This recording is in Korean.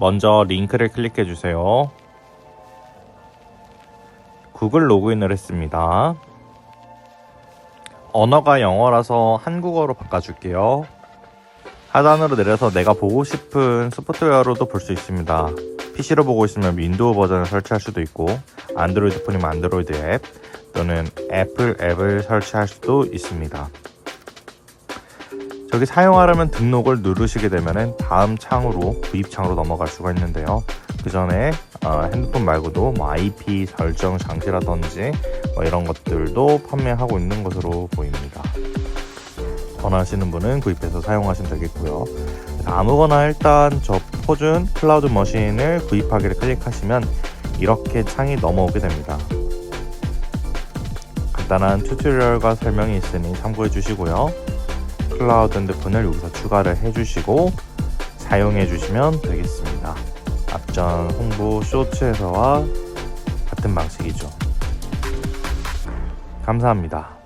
먼저 링크를 클릭해 주세요. 구글 로그인을 했습니다. 언어가 영어라서 한국어로 바꿔줄게요. 하단으로 내려서 내가 보고 싶은 소프트웨어로도 볼 수 있습니다. PC로 보고 있으면 윈도우 버전을 설치할 수도 있고 안드로이드 폰이면 안드로이드 앱 또는 애플 앱을 설치할 수도 있습니다. 저기 사용하려면 등록을 누르시게 되면 다음 창으로 구입 창으로 넘어갈 수가 있는데요. 그 전에 어, 핸드폰 말고도 뭐 IP 설정 장치라든지 뭐 이런 것들도 판매하고 있는 것으로 보입니다. 원하시는 분은 구입해서 사용하시면 되겠고요. 아무거나 일단 저 포준 클라우드 머신을 구입하기를 클릭하시면 이렇게 창이 넘어오게 됩니다. 간단한 튜토리얼과 설명이 있으니 참고해 주시고요. 클라우드 핸드폰을 여기서 추가를 해주시고 사용해 주시면 되겠습니다. 앞전 홍보 쇼츠에서와 같은 방식이죠. 감사합니다.